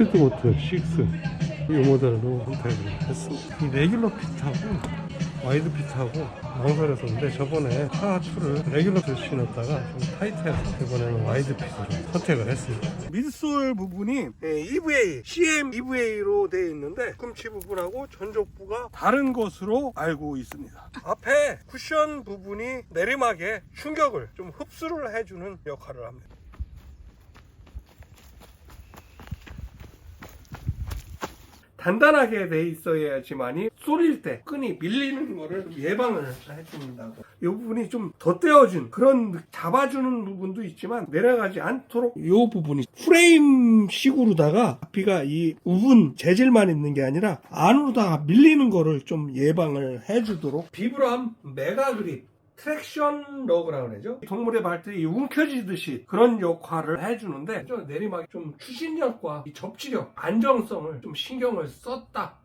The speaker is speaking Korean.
스피드보트 6. 이 모델로 선택을 했습니다. 이 레귤러 핏하고 와이드 핏하고 망설였었는데 저번에 파2를 레귤러 핏 신었다가 좀 타이트해서 이번에는 와이드 핏으로 선택을 했습니다. 미드솔 부분이 예, EVA, CM EVA로 되어 있는데 꿈치 부분하고 전족부가 다른 것으로 알고 있습니다. 앞에 쿠션 부분이 내리막에 충격을 좀 흡수를 해주는 역할을 합니다. 단단하게 돼 있어야지만이 쏠릴 때 끈이 밀리는 거를 예방을 해줍니다. 이 부분이 좀 덧대어진 그런 잡아주는 부분도 있지만 내려가지 않도록 이 부분이 프레임식으로다가 앞이가 이 우분 재질만 있는 게 아니라 안으로다가 밀리는 거를 좀 예방을 해주도록 비브람 메가 그립 트랙션 러그라고 그러죠. 동물의 발들이 움켜쥐듯이 그런 역할을 해주는데 좀 내리막이 좀 추진력과 이 접지력, 안정성을 좀 신경을 썼다.